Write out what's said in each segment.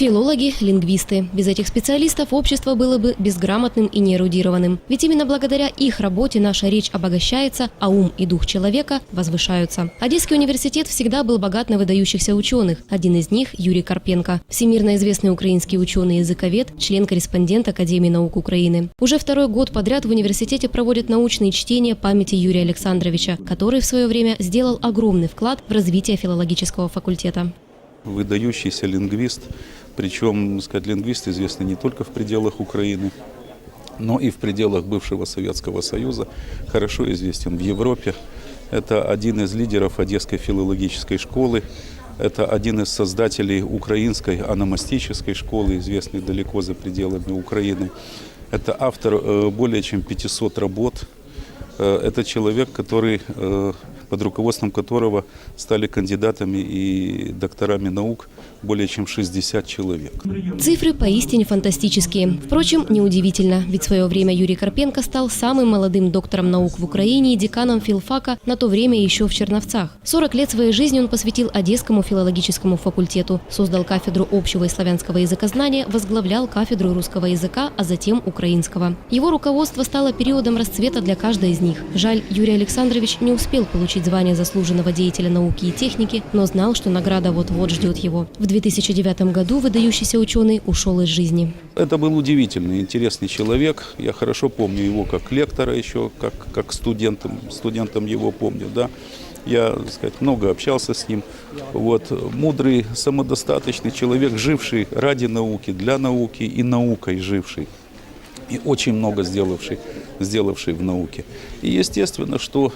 Филологи, лингвисты. Без этих специалистов общество было бы безграмотным и неэрудированным. Ведь именно благодаря их работе наша речь обогащается, а ум и дух человека возвышаются. Одесский университет всегда был богат на выдающихся ученых. Один из них – Юрий Карпенко. Всемирно известный украинский ученый-языковед, член-корреспондент Академии наук Украины. Уже второй год подряд в университете проводят научные чтения памяти Юрия Александровича, который в свое время сделал огромный вклад в развитие филологического факультета. выдающийся лингвист, причем, сказать, лингвист известный не только в пределах Украины, но и в пределах бывшего Советского Союза, хорошо известен в Европе. Это один из лидеров Одесской филологической школы, это один из создателей украинской аномастической школы, известной далеко за пределами Украины. Это автор э, более чем 500 работ. Э, Это человек, который, э, под руководством которого стали кандидатами и докторами наук более чем 60 человек. Цифры поистине фантастические. Впрочем, неудивительно, ведь в свое время Юрий Карпенко стал самым молодым доктором наук в Украине и деканом филфака на то время еще в Черновцах. 40 лет своей жизни он посвятил Одесскому филологическому факультету, создал кафедру общего и славянского языкознания, возглавлял кафедру русского языка, а затем украинского. Его руководство стало периодом расцвета для каждой из них. Жаль, Юрий Александрович не успел получить звание заслуженного деятеля науки и техники, но знал, что награда вот-вот ждет его. В 2009 году выдающийся ученый ушел из жизни. Это был удивительный, интересный человек. Я хорошо помню его как лектора еще, как, как студентом, студентом его помню, да. Я, так сказать, много общался с ним. Вот, мудрый, самодостаточный человек, живший ради науки, для науки и наукой живший. И очень много сделавший, сделавший в науке. И естественно, что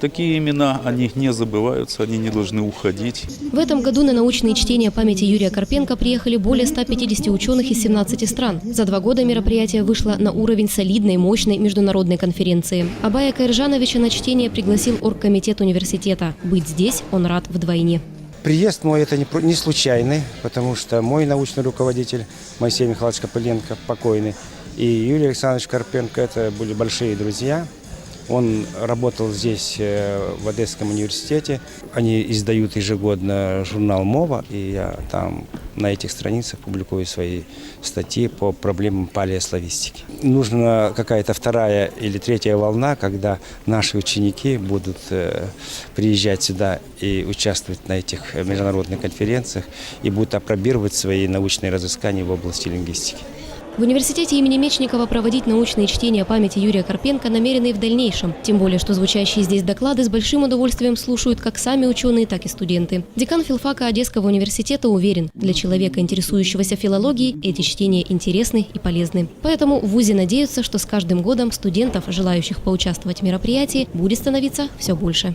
такие имена, они не забываются, они не должны уходить. В этом году на научные чтения памяти Юрия Карпенко приехали более 150 ученых из 17 стран. За два года мероприятие вышло на уровень солидной, мощной международной конференции. Абая Кайржановича на чтение пригласил оргкомитет университета. Быть здесь он рад вдвойне. Приезд мой это не, случайный, потому что мой научный руководитель Моисей Михайлович Копыленко, покойный, и Юрий Александрович Карпенко, это были большие друзья. Он работал здесь, э, в Одесском университете. Они издают ежегодно журнал «Мова», и я там на этих страницах публикую свои статьи по проблемам палеославистики. Нужна какая-то вторая или третья волна, когда наши ученики будут э, приезжать сюда и участвовать на этих международных конференциях и будут апробировать свои научные разыскания в области лингвистики. В университете имени Мечникова проводить научные чтения памяти Юрия Карпенко намерены и в дальнейшем. Тем более, что звучащие здесь доклады с большим удовольствием слушают как сами ученые, так и студенты. Декан филфака Одесского университета уверен, для человека, интересующегося филологией, эти чтения интересны и полезны. Поэтому в ВУЗе надеются, что с каждым годом студентов, желающих поучаствовать в мероприятии, будет становиться все больше.